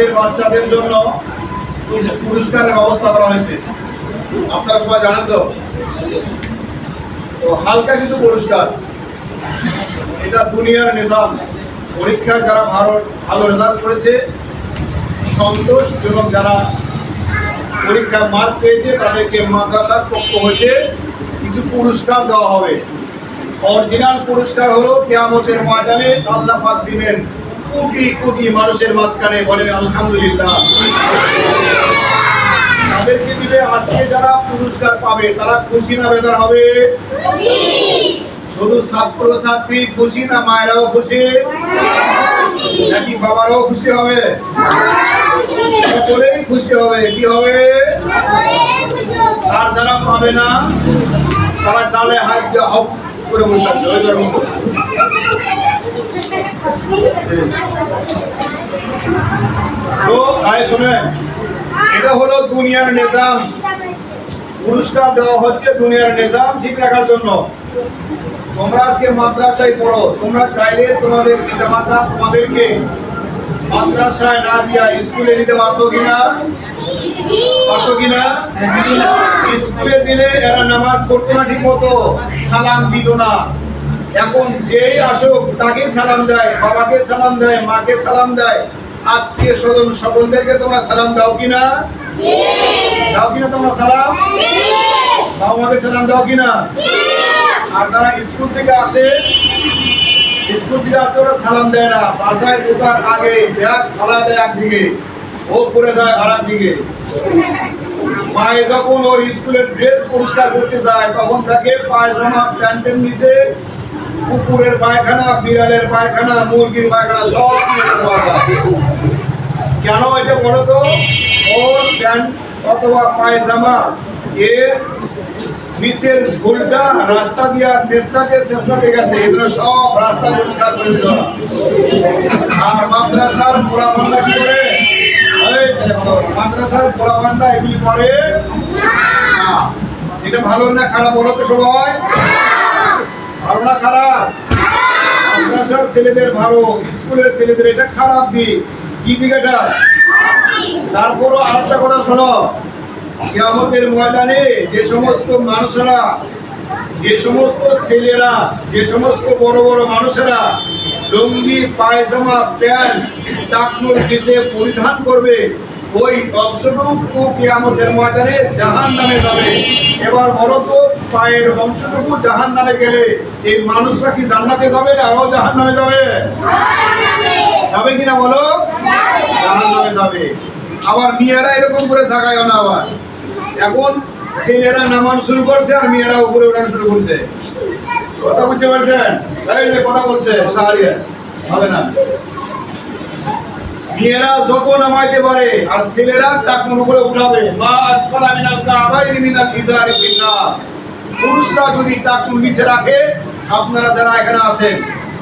আপনাদের বাচ্চাদের জন্য পুরস্কারের ব্যবস্থা করা হয়েছে। আপনারা সবাই জানেন তো? হালকা কিছু পুরস্কার। এটা দুনিয়ার নিজাম। পরীক্ষায় যারা ভালো ভালো রেজাল্ট করেছে সন্তোষজনক যারা পরীক্ষা মার্ক পেয়েছে, তাদেরকে মাদ্রাসার পক্ষ হইতে কিছু পুরস্কার দেওয়া হবে। অরিজিনাল পুরস্কার হলো কেয়ামতের ময়দানে আল্লাহ দিবেন। কোটি কোটি মানুষের মাঝখানে বলেন আলহামদুলিল্লাহ। তাদেরকে দিবে আজকে যারা পুরস্কার পাবে তারা খুশি না বেজার হবে? শুধু ছাত্র ছাত্রী খুশি না মায়েরাও খুশি? নাকি বাবারাও খুশি হবে? সকলেই খুশি হবে কি হবে? আর যারা পাবে না তারা গালে হাত দিয়ে হপ করে যার মতো তো আয় শোনে এটা হলো দুনিয়ার নিজাম। পুরস্কার দেওয়া হচ্ছে দুনিয়ার নিজাম ঠিক রাখার জন্য। তোমরা আজকে মাদ্রাসায় পড়ো তোমরা চাইলে তোমাদের পিতামাতা তোমাদেরকে মাদ্রাসায় না দিয়া স্কুলে নিতে পারতো কিনা? পারতো কিনা? স্কুলে দিলে এরা নামাজ পড়তো না ঠিক মতো সালাম দিত না। এখন যেই আসুক তাকে সালাম দেয় বাবাকে সালাম দেয় মাকে সালাম দেয়। আত্মীয় স্বজন সকলদেরকে তোমরা সালাম দাও কিনা? দাও কিনা তোমরা সালাম? বাবা মাকে সালাম দাও কিনা? আর যারা স্কুল থেকে আসে স্কুল থেকে আসতে ওরা সালাম দেয় না। বাসায় ঢোকার আগে ব্যাগ ফালা দেয় একদিকে ও পড়ে যায় আর দিকে মায়ে যখন ওর স্কুলের ড্রেস পরিষ্কার করতে যায় তখন তাকে পায়জামা প্যান্টের নিচে কুকুরের পায়খানা, বিড়ালের পায়খানা, মুরগির পায়খানা, সব। কেন এটা বলো তো? ওর প্যান্ট অথবা পায়জামা, এর নিচের ঝুলটা রাস্তা দিয়া শেষনাতে শেষনাতে গেছে জন্য সব রাস্তা পরিষ্কার করে দিল। আর মাদ্রাসার পোড়াপান্ডা কি করে? মাদ্রাসার পোড়াপান্ডা এগুলি করে? এটা ভালো না খারাপ বলো তো সবাই? না খারাপ। মাদ্রাসার ছেলেদের ভালো স্কুলের ছেলেদের এটা খারাপ দিক। কি দিক এটা? তারপরও আরেকটা কথা শোনো। কিয়ামতের ময়দানে যে সমস্ত মানুষেরা যে সমস্ত ছেলেরা যে সমস্ত বড় বড় মানুষেরা লুঙ্গি পায়জামা প্যান্ট টাকনুর নিচে পরিধান করবে ওই অংশটুকু কিয়ামতের ময়দানে জাহান নামে যাবে। এবার বলো তো পায়ের অংশটুকু জাহান নামে গেলে এই মানুষরা কি জান্নাতে যাবে? আরও জাহান নামে যাবে? যাবে কিনা বলো? জাহান নামে যাবে। আবার মেয়েরা এরকম করে জাগায় না আবার। এখন ছেলেরা নামানো শুরু করছে আর মেয়েরা উপরে ওঠানো শুরু করছে। কথা বুঝতে পারছেন? এই যে কথা বলছে সাহারিয়া, হবে না। মেয়েরা যত নামাইতে পারে আর ছেলেরা টাকমন উপরে উঠাবে। মা আসফালা মিনাল কাবাইনি মিনাল ইজারি ফিন্নার পুরুষরা যদি টাকুন নিচে রাখে, আপনারা যারা এখানে আছেন,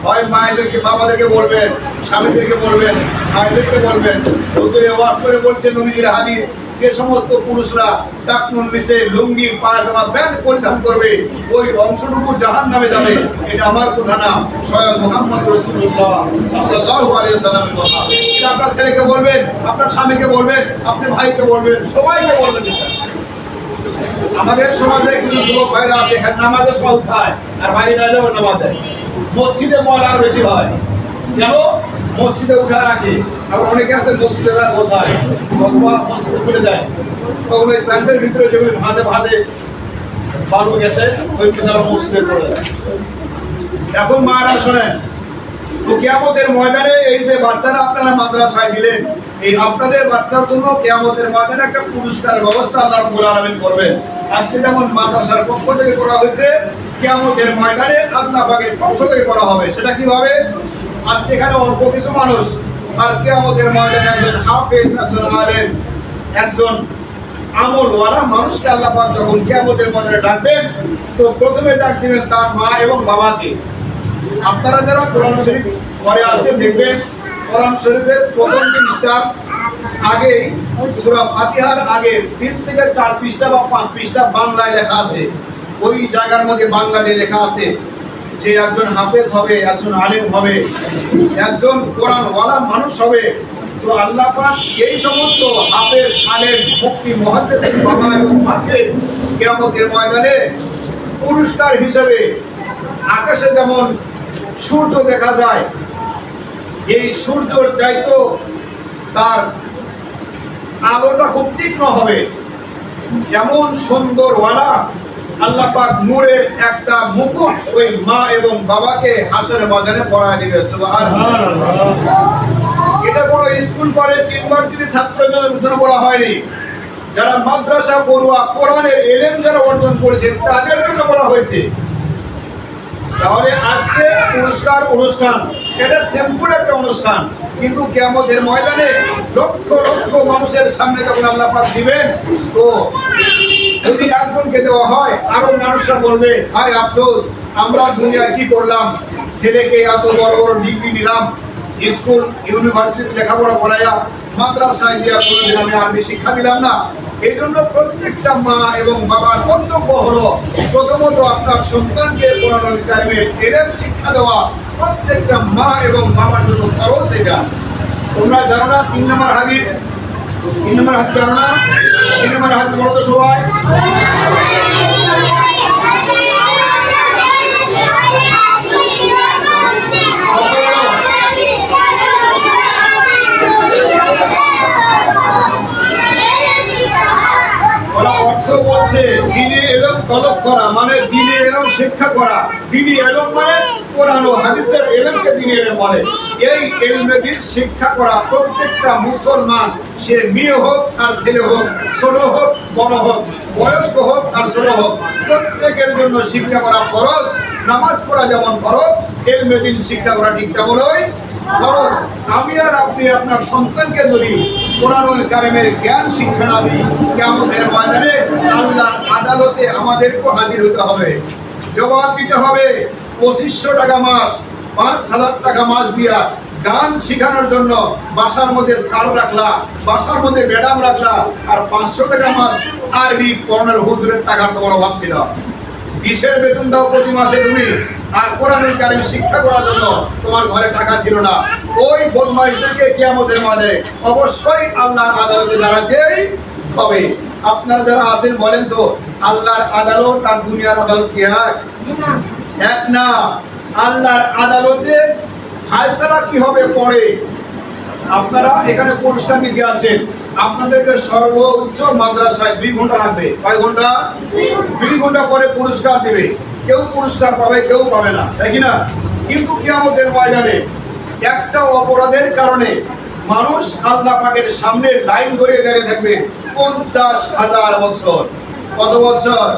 হয় মায়েদেরকে, বাবাদেরকে বলবেন, স্বামীদেরকে বলবেন, ভাইদেরকে বলবেন, হুজুরে ওয়াজ করে বলছেন নবীজির হাদিস, যে সমস্ত পুরুষরা টাকনুন নিচে লুঙ্গি, পায়জামা, প্যান্ট পরিধান করবে, ওই অংশটুকু জাহান নামে যাবে এটা আমার কথা না, স্বয়ং মোহাম্মদ রসুল্লাহ সাল্লাল্লাহু আলাইহি ওয়াসাল্লামের কথা এটা আপনার ছেলেকে বলবেন, আপনার স্বামীকে বলবেন, আপনি ভাইকে বলবেন, সবাইকে বলবেন। আমাদের সমাজে কিছু যুবক ভাইরা আছে, এখানে নামাজের সহ খায় আর বাইরে নামাজ দেয়। মসজিদে মল আর বেশি হয়। কেন? মসজিদে উঠা রাখে আবার অনেকে আছে মসজিদে বসায়। মসজিদে খুলে দেয়। তখন ওই প্যান্টের ভিতরে যেগুলি ভাজে ভাজে বালু গেছে ওই পিতারা মসজিদে পড়ে দেয় এখন মারা শোনেন, তো কেয়ামতের ময়দানে এই যে বাচ্চারা আপনারা মাদ্রাসায় দিলেন এই আপনাদের বাচ্চার জন্য কেয়ামতের ময়দানে একটা পুরস্কারের ব্যবস্থা আল্লাহ রাব্বুল আলামিন করবেন। আজকে যেমন মাদ্রাসার পক্ষ থেকে করা হয়েছে, কেয়ামতের ময়দানে আল্লাহ পাকের পক্ষ থেকে করা হবে। সেটা কীভাবে? আজকে এখানে অল্প কিছু মানুষ, আর কেয়ামতের ময়দানে একজন হাফেজ, একজন আলেম, একজন আমলওয়ালা মানুষকে আল্লাহ পাক যখন কেয়ামতের ময়দানে ডাকবেন, তো প্রথমে ডাক দিবেন তার মা এবং বাবাকে। আপনারা যারা কোরআন শরীফ ঘরে আছেন, দেখবেন কোরআন শরীফের প্রথম পৃষ্ঠা আগে সূরা ফাতিহার আগে তিন থেকে চার পৃষ্ঠা বা পাঁচ পৃষ্ঠা বাংলায় লেখা আছে। ওই জায়গার মধ্যে বাংলাতে লেখা আছে, যে একজন হাফেজ হবে, একজন আলেম হবে, একজন কোরআন ওয়ালা মানুষ হবে, তো আল্লাহ এই সমস্ত হাফেজ, আলেম মুক্তি মহাদ্দেশ বাবা এবং মাকে কিয়ামতের ময়দানে পুরস্কার হিসেবে আকাশে যেমন সূর্য দেখা যায় এই সূর্যর চাইতো তার আলোটা খুব তীক্ষ্ণ হবে। যেমন সুন্দর ওয়ালা আল্লাহ নূরের একটা মুকুট ওই মা এবং বাবাকে হাসরের বাজারে পড়ায় দিবে এটা কোনো স্কুল, কলেজ, ইউনিভার্সিটি ছাত্রদের জন্য বলা হয়নি। যারা মাদ্রাসা পড়ুয়া, কোরআনের এলেম যারা অর্জন করেছে, তাদের জন্য বলা হয়েছে। তাহলে আজকে পুরস্কার অনুষ্ঠান, এটা সিম্পল একটা অনুষ্ঠান, কিন্তু কেমতের ময়দানে লক্ষ লক্ষ মানুষের সামনে যখন আল্লাহ পাক দিবেন, তো যদি একজনকে দেওয়া হয়, আরও মানুষরা বলবে, হায় আফসোস, আমরা দুনিয়ায় কি করলাম? ছেলেকে এত বড় বড় ডিগ্রি নিলাম, স্কুল ইউনিভার্সিটি লেখাপড়া করাইয়া, মাদ্রাসায় দিয়া কোনোদিন আমি আরবি শিক্ষা দিলাম না। এই জন্য প্রত্যেকটা মা এবং বাবার কর্তব্য হলো, প্রথমত আপনার সন্তানকে পড়ানোর শিক্ষা দেওয়া, প্রত্যেকটা মা এবং বাবার জন্য খরচ এটা। তোমরা জানো না তিন নম্বর হাদিস? তিন নম্বর হাত জানো না? তিন নম্বর হাত বলো তো সবাই। বলছে, দিনে করা মানে দিনে শিক্ষা করা, দিনে মানে হাদিসের এলমকে দিনে বলে। এই এলমে দিন শিক্ষা করা প্রত্যেকটা মুসলমান, সে মেয়ে হোক আর ছেলে হোক, ছোট হোক, বড় হোক, বয়স্ক হোক আর ছোট হোক, প্রত্যেকের জন্য শিক্ষা করা ফরজ, নামাজ পড়া যেমন ফরজ, এলমে দিন শিক্ষা করা ঠিক তেমনই ফরজ। আমি আর আপনি আপনার সন্তানকে যদি কোরআনুল কারিমের জ্ঞান শিক্ষা না দিই কেমনের ময়দানে আল্লাহর আদালতে আমাদেরকে হাজির হতে হবে। জবাব দিতে হবে পঁচিশশো টাকা মাস, পাঁচ হাজার টাকা মাস দিয়া গান শেখানোর জন্য বাসার মধ্যে সার রাখলা, বাসার মধ্যে ম্যাডাম রাখলা, আর পাঁচশো টাকা মাস আরবি পড়ানোর হুজুরের টাকার তোমার অভাব ছিল। কিসের বেতন দাও প্রতি মাসে তুমি, আর কোরআনুল কারিম শিক্ষা করার জন্য তোমার ঘরে টাকা ছিল না। ওই বদমাইশদেরকে কিয়ামতের মাঝে অবশ্যই আল্লাহর আদালতে দাঁড়াতেই হবে আপনারা যারা আছেন বলেন তো আল্লাহর আদালত আর দুনিয়ার আদালত কি এক? এক না। আল্লাহর আদালতে ফায়সালা কি হবে পরে? আপনারা এখানে পুরস্কার নিতে আছেন। আপনাদেরকে সর্বোচ্চ মাদ্রাসায় দুই ঘণ্টা রাখবে কয় ঘণ্টা। দুই ঘণ্টা পরে পুরস্কার দেবে। কেউ পুরস্কার পাবে কেউ পাবে না। তাই কি না? কিন্তু কিয়ামতের ময়দানে একটা অপরাধের কারণে মানুষ আল্লাহ পাকের সামনে লাইন ধরে দাঁড়িয়ে থাকবে পঞ্চাশ হাজার বছর। কত বছর?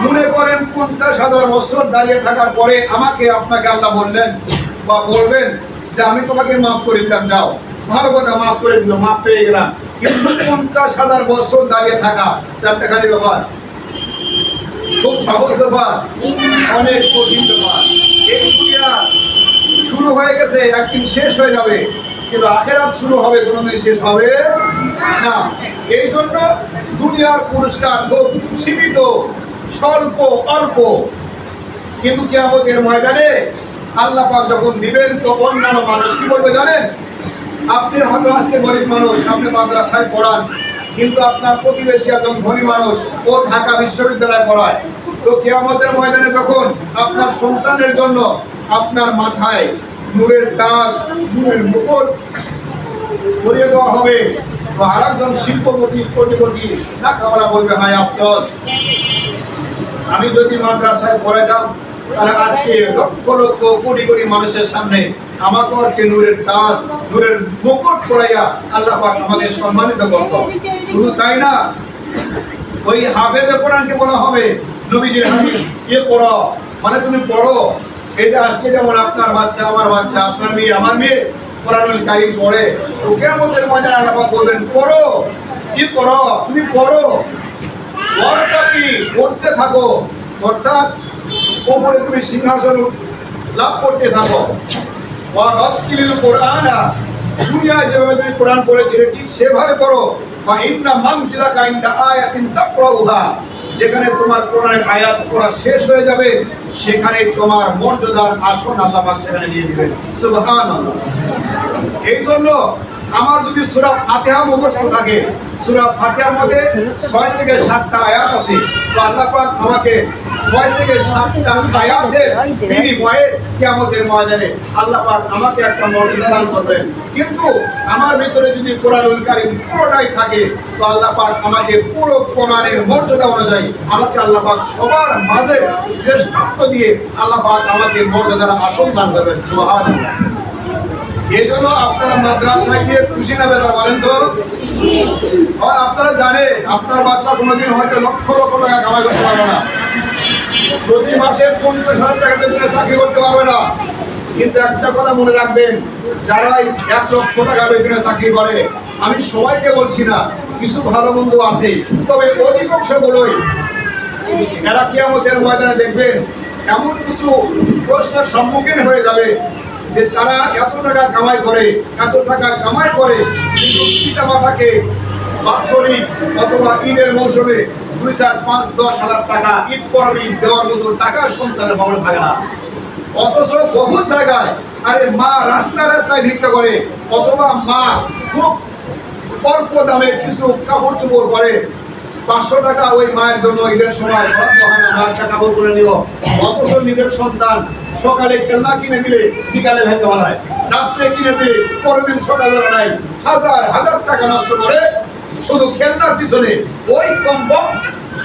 মনে করেন পঞ্চাশ হাজার বছর দাঁড়িয়ে থাকার পরে আমাকে আপনাকে আল্লাহ বললেন বা বলবেন যে আমি তোমাকে মাফ করে দিলাম, যাও। ভালো কথা, মাফ করে দিল, মাফ পেয়ে গেলাম। কিন্তু পঞ্চাশ হাজার বছর দাঁড়িয়ে থাকা চারটা খালি ব্যাপার। খুব সহজ ব্যাপার, অনেক কঠিন ব্যাপার। শুরু হয়ে গেছে, একদিন শেষ হয়ে যাবে। কিন্তু আখেরাত শুরু হবে কোনোদিন শেষ হবে না। এই জন্য দুনিয়ার পুরস্কার খুব সীমিত, স্বল্প, অল্প। কিন্তু কেয়ামতের ময়দানে আল্লাহ পাক যখন দিবেন, তো অন্যান্য মানুষ কি বলবে জানেন? আপনি হয়তো আজকে গরিব মানুষ, আপনি মাদ্রাসায় পড়ান, কিন্তু আপনার প্রতিবেশী একজন ধনী মানুষ, ও ঢাকা বিশ্ববিদ্যালয়ে পড়ায়। তো কেয়ামতের ময়দানে যখন আপনার সন্তানের জন্য আপনার মাথায় নূরের দাস, নূরের মুকুট করিয়ে দেওয়া হবে। তো আর একজন শিল্পপতি, কোটিপতি কামরা বলবে, হায় আফসোস, আমি যদি মাদ্রাসায় পড়াইতাম, তাহলে আজকে লক্ষ লক্ষ কোটি কোটি মানুষের সামনে আমাকে আজকে নূরের দাস, নূরের মুকুট পড়াইয়া আল্লাহ পাক আমাকে সম্মানিত করত। শুধু তাই না, ওই হাফেজে কোরআনকে বলা হবে, নবীজির হাদিস ইয়ে পড়ো। মানে তুমি পড়ো এই যে আজকে যেমন আপনার বাচ্চা, আমার বাচ্চা, আপনার মেয়ে, আমার মেয়ে কোরআনুল কারিম পড়ে তো কেমতের ময়দানে আল্লাহ পাক বলবেন, পড়ো। কি পড়ো? তুমি পড়ো। পড়টা কি? পড়তে থাকো। অর্থাৎ ওপরে তুমি সিংহাসন লাভ করতে থাকো। ওয়ারাত্তিলিল কোরআনা। দুনিয়ায় যেভাবে তুমি কোরআন পড়েছিলে, ঠিক সেভাবে পড়ো। বা ইন্না মানসিলাকা ইনদা আয়াতিন তাকরাউহা। যেখানে তোমার কোরআনের আয়াত পড়া শেষ হয়ে যাবে। সেখানে তোমার মর্যাদার আসন আল্লাহ সেখানে দিয়ে দিবেন। এই জন্য আমার যদি সুরা ফাতিহা মুখস্থ থাকে, সুরা ফাতিহার মধ্যে ছয় থেকে সাতটা আয়াত আছে। তো আল্লাহ পাক আমাকে ছয় থেকে সাতটা আয়াতের বিনিময়ে কিয়ামতের ময়দানে আল্লাহ পাক আমাকে একটা মর্যাদা দান করবেন। কিন্তু আমার ভিতরে যদি কোরআনুল কারীম পুরোটাই থাকে, তো আল্লাহ পাক আমাকে পুরো কোরআনের মর্যাদা অনুযায়ী আমাকে আল্লাহ পাক সবার মাঝে শ্রেষ্ঠত্ব দিয়ে আল্লাহ পাক আমাকে মর্যাদার আসন দান করবেন। সুবহানাল্লাহ। এই জন্য আপনারা মাদ্রাসায় গিয়ে খুশি না বেদার বলেন তো। আপনারা জানে, আপনার বাচ্চা কোনোদিন হয়তো লক্ষ লক্ষ টাকা কামাই করতে পারবে না। প্রতি মাসে পঞ্চাশ হাজার টাকা চাকরি করতে পারবে না। কিন্তু একটা কথা মনে রাখবেন, যারাই এক লক্ষ টাকা বেতনে চাকরি করে, আমি সবাইকে বলছি না, কিছু ভালো মন্দ আছে, তবে অধিকাংশ গুলোই এরা কিয়ামতের ময়দানে দেখবেন, এমন কিছু প্রশ্নের সম্মুখীন হয়ে যাবে যে তারা এত টাকা কামাই করে, এত টাকা কামাই করে, কিন্তু পিতা মাতাকে বাৎসরিক অথবা ঈদের মৌসুমে দুই চার পাঁচ দশ হাজার টাকা ঈদ পর ঈদ দেওয়ার মতো টাকা সন্তানের বাবার থাকে না। অথচ বহু জায়গায়, আরে মা রাস্তায় রাস্তায় ভিক্ষা করে, অথবা মা খুব অল্প দামে কিছু কাপড় চোপড় করে পাঁচশো টাকা ওই মায়ের জন্য ঈদের সময় হয় না মায়ের টাকা করে নিও। অথচ নিজের সন্তান সকালে খেলনা কিনে দিলে বিকালে ভেঙে বলায় রাত্রে কিনে দিলে পরের দিন নাই হাজার হাজার টাকা নষ্ট করে শুধু খেলনার পিছনে ওই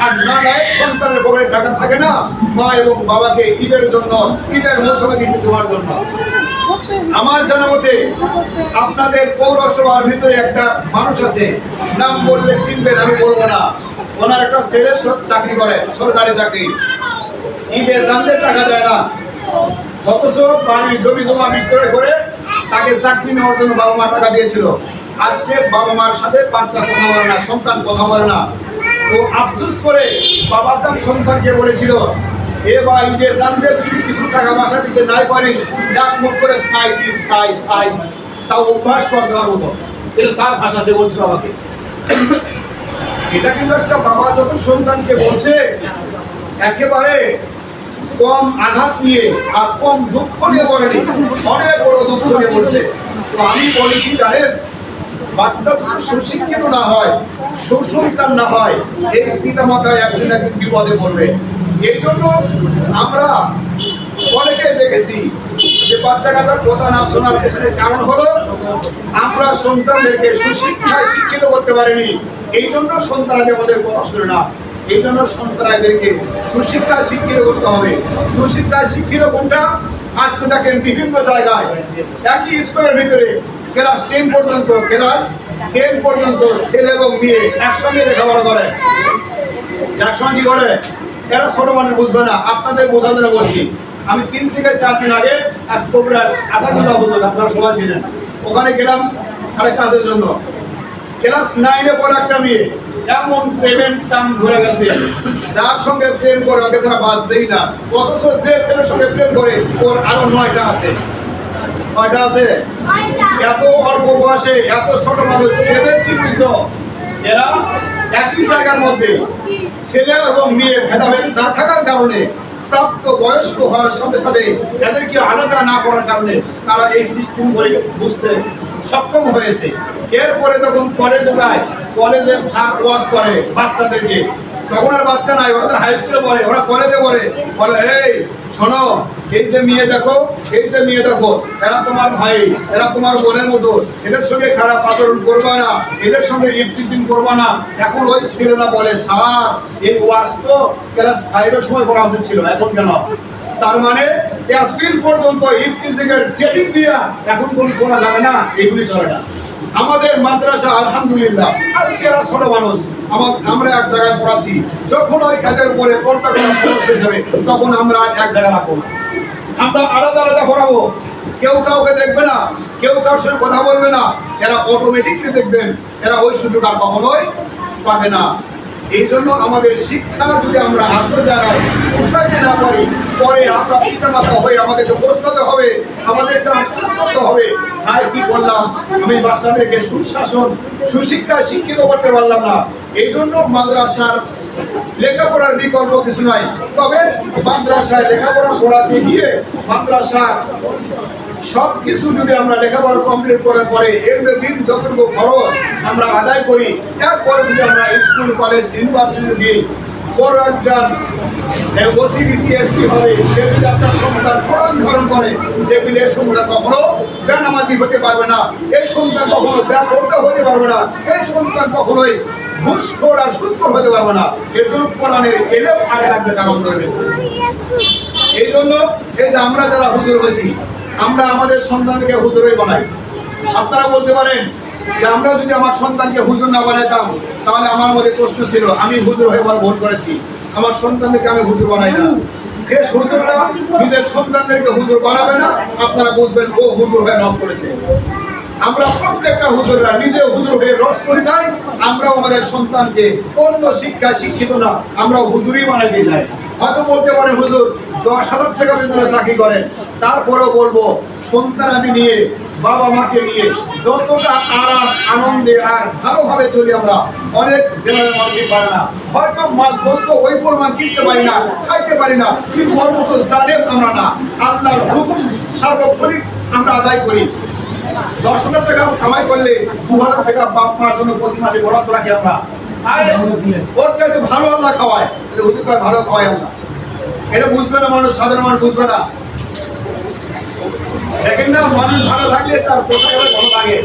আর না সন্তানের পরে টাকা থাকে না। মা এবং বাবাকে ঈদের জন্য, ঈদের মৌসুমে দেওয়ার জন্য। আমার জানা মতে আপনাদের পৌরসভার ভিতরে একটা মানুষ আছে। নাম বললে চিনবেন, আমি বলব না। ওনার একটা ছেলে চাকরি করে, সরকারি চাকরি। ঈদে জানতে টাকা দেয় না। অথচ বাড়ির জমি জমা বিক্রয় করে তাকে চাকরি নেওয়ার জন্য বাবা মা টাকা দিয়েছিল। আজকে বাবা মার সাথে বাচ্চা কথা বলে না, সন্তান কথা বলে না। তো আফসুস করে বাবা দাম সন্তানকে বলেছিল, এ বা ঈদে জানতে যদি কিছু টাকা বাসা দিতে নাই পারিস, ডাক মুখ করে সাই দিস সাই সাই। তাও অভ্যাস কর দেওয়ার মতো। এটা তার ভাষা, সে বলছিল আমাকে। এটা কিন্তু একটা বাবা যখন সন্তানকে বলছে, একেবারে কম আঘাত নিয়ে আর কম দুঃখ নিয়ে বলেনি, অনেক বড় দুঃখ নিয়ে বলছে। তো আমি বলি কি জানেন, বাচ্চা যদি সুশিক্ষিত না হয় সুসন্তান না হয়, এই পিতা মাতা একদিন একদিন বিপদে পড়বে। এই জন্য আমরা অনেকে দেখেছি যে বাচ্চা কথা না শোনার পেছনে কারণ হলো, আমরা সন্তানদেরকে সুশিক্ষায় শিক্ষিত করতে পারিনি। এই জন্য আমাদের কথা শুনে না। এই জন্য সুশিক্ষায় শিক্ষিত করতে হবে। সুশিক্ষায় শিক্ষিত কোনটা? আজকে দেখেন বিভিন্ন জায়গায়, একই স্কুলের ভিতরে ক্লাস টেন পর্যন্ত, ক্লাস টেন পর্যন্ত ছেলে এবং মেয়ে একসঙ্গে লেখাপড়া করে। একসঙ্গে কি করে? এরা ছোট মানুষ, বুঝবে না। আপনাদের বোঝার জন্য বলছি আমি তিন থেকে চার দিন আগে এক কবিরাজ আসাদুল্লাহ হুজুর আপনারা সবাই ছিলেন ওখানে গেলাম আরেক কাজের জন্য। ক্লাস নাইনে পড়া একটা মেয়ে এমন প্রেমের টান ধরে গেছে। যার সঙ্গে প্রেম করে ওকে ছাড়া বাঁচবেই না। অথচ যে ছেলের সঙ্গে প্রেম করে ওর আরও নয়টা আছে। কয়টা আছে? এত অল্প বয়সে এত ছোট মানুষ এদের কি বুঝলো? এরা একই জায়গার মধ্যে ছেলে এবং মেয়ে ভেদাভেদ না থাকার কারণে প্রাপ্ত বয়স্ক হওয়ার সাথে সাথে এদেরকে আলাদা না করার কারণে তারা এই সিস্টেম করে বুঝতে সক্ষম হয়েছে। এরপরে যখন কলেজে যায় কলেজের স্যার ওয়াজ করে বাচ্চাদেরকে তখন আর বাচ্চা নাই, ওরা তো হাই স্কুলে পড়ে, ওরা কলেজে পড়ে। বলে, এই, শোনো, এই যে মেয়ে দেখো, এই যে মেয়ে দেখো, এরা তোমার ভাই, এরা তোমার বোনের মতো। এদের সঙ্গে খারাপ আচরণ করবা না, এদের সঙ্গে ইপটিজিং করবা না। এখন ওই ছেলেরা বলে, স্যার, এই ওয়াজ তো ক্লাস ফাইভের সময় করা উচিত ছিল, এখন কেন? তার মানে এতদিন পর্যন্ত ইপটিজিং এর ট্রেনিং দিয়া এখন কোন করা যাবে না, এগুলি চলে না। আমাদের মাদ্রাসা, আলহামদুলিল্লাহ। আজকে এরা ছোট মানুষ। আমার আমরা এক জায়গায় পড়াচ্ছি। যখন ওই কাজের উপরে পর্দা করা খরচ হয়ে যাবে, তখন আমরা এক জায়গায় রাখব না। আমরা আলাদা আলাদা পড়াবো। কেউ কাউকে দেখবে না, কেউ কারোর সঙ্গে কথা বলবে না। এরা অটোমেটিকলি দেখবেন, এরা ওই সুযোগ আর কখনোই পাবে না। এই জন্য আমাদের শিক্ষা যদি আমরা আসল জায়গায় উৎসাহিত না পারি, পরে আমরা পিতা মাতা হয়ে আমাদেরকে বসতে হবে আফসোস করতে হবে। আর কি করলাম আমি বাচ্চাদেরকে সুশাসন সুশিক্ষায় শিক্ষিত করতে পারলাম না। এই জন্য মাদ্রাসার লেখাপড়ার বিকল্প কিছু নাই। তবে মাদ্রাসায় লেখাপড়া পড়াতে গিয়ে মাদ্রাসা সব কিছু যদি আমরা লেখাপড়া কমপ্লিট করার পরে এর দিন যতটুকু খরচ আমরা আদায় করি, এরপরে যদি আমরা স্কুল, কলেজ ইউনিভার্সিটি দিই সে সন্তান ধারণ করে কখনো হতে পারবে না। এই কখনো হতে পারবে না। এই সন্তান কখনোই আর হতে পারবে না। এই জন্য এই যে আমরা যারা হুজুর হয়েছি, আমরা আমাদের সন্তানকে হুজুরই বানাই। আপনারা বলতে পারেন যে আমরা যদি আমার সন্তানকে হুজুর না বানাইতাম, তাহলে আমার মধ্যে কষ্ট ছিল। আমি হুজুর হয়ে বড় ভুল করেছি। আমার সন্তানদেরকে আমি হুজুর বানাই না। হুজুররা নিজের সন্তানদেরকে হুজুর বানাবে না, আপনারা বুঝবেন, ও হুজুর হয়ে নষ্ট করেছে। আমরা প্রত্যেকটা হুজুররা নিজে হুজুর হয়ে রস করি নাই, আমরাও আমাদের সন্তানকে অন্য শিক্ষিত না, আমরাও হুজুরই হয়তো বলতে পারেন, হুজুর, দশ হাজার টাকা বেতনে চাকরি করেন। তারপরেও বলব, সন্তান আমি নিয়ে বাবা মাকে নিয়ে যতটা আরাম, আনন্দে আর ভালোভাবে চলি আমরা, অনেক জেনারেল মানুষই পারে না। হয়তো মাছ গোস্ত ওই পরিমাণ কিনতে পারি না, খাইতে পারি না, কিন্তু ওর মতো জানেন আমরা না। আল্লাহর হুকুম সার্বক্ষণিক আমরা আদায় করি। দশ হাজার টাকা কামাই করলে দু হাজার টাকা বাপ মার জন্য প্রতি মাসে বরাদ্দ রাখি আমরা। ওর চাইতে ভালো আল্লাহ খাওয়ায় হুজুর ভালো খাওয়াই আল্লাহ। এটা বুঝবে না মানুষ, সাধারণ মানুষ বুঝবে না। না, মানুষ ভালো থাকলে তার আবার ভালো লাগে।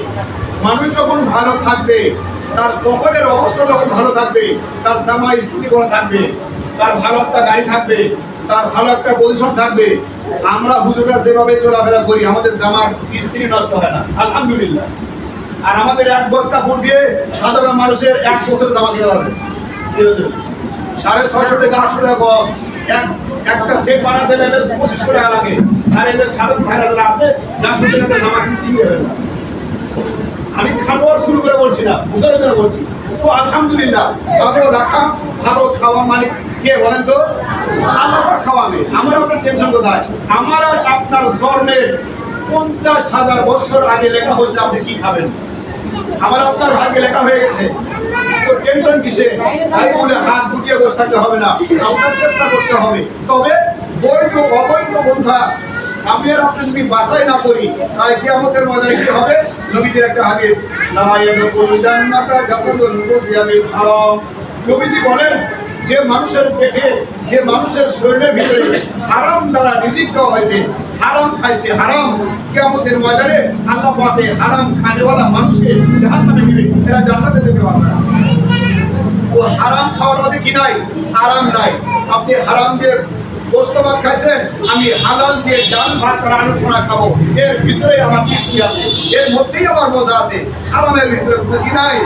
মানুষ যখন ভালো থাকবে, তার পকেটের অবস্থা যখন ভালো থাকবে, তার জামা স্ত্রী করা থাকবে, তার ভালো একটা গাড়ি থাকবে, তার ভালো একটা পজিশন থাকবে, আমরা হুজুরা যেভাবে চলাফেরা করি, আমাদের জামার স্ত্রী নষ্ট হয় না, আলহামদুলিল্লাহ। আর আমাদের এক বস্তা ফুট দিয়ে সাধারণ মানুষের এক বছর জামা কিনে হয়েছে? সাড়ে ছয়শো টাকা আটশো টাকা বস এক একটা সেট বানাতে গেলে পঁচিশশো টাকা লাগে। আর এদের সাধারণ ভাইরা যারা আছে চারশো টাকাতে জামা কিনছি আমি খাবার শুরু করে বলছি না, বুঝানোর জন্য বলছি। তো আলহামদুলিল্লাহ ভালো রাখা ভালো খাওয়া মানে কে বলেন তো? পাক খাওয়াবে আমার আপনার টেনশন কোথায়? আমার আর আপনার জন্মের পঞ্চাশ হাজার বছর আগে লেখা হয়েছে, আপনি কি খাবেন? আমার আপনার ভাগ্যে লেখা হয়ে গেছে। টেনশন কিসে? তাই বলে হাত গুটিয়ে বসে থাকতে হবে না। আপনার চেষ্টা করতে হবে। তবে বৈধ, অবৈধ বন্ধা, আমি আর আপনি যদি বাছাই না করি, তাহলে কিয়ামতের ময়দানে কি হবে? নবীজির একটা হাদিস লা ইয়াদখুল জান্নাতা জাসাদুন মুজিয়া বিল হারাম। নবীজি বলেন, যে মানুষের পেটে, যে মানুষের শরীরের ভিতরে হারাম দ্বারা রিজিক দেওয়া হয়েছে, হারাম খাইছে, হারাম, কিয়ামতের ময়দানে আল্লাহ পাকে হারাম খানেওয়ালা মানুষকে জাহান্নামে দিবে এরা জান্নাতে যেতে পারবে না। ও হারাম খাওয়ার মধ্যে কি নাই? আরাম নাই। আপনি হারাম দিয়ে গোস্ত ভাত খাইছেন, আমি হালাল দিয়ে ডাল ভাত আলু সোনা খাব। এর ভিতরে আমার তৃপ্তি আছে, এর মধ্যেই আমার মজা আছে। হারামের ভিতরে কোনো কি নাই?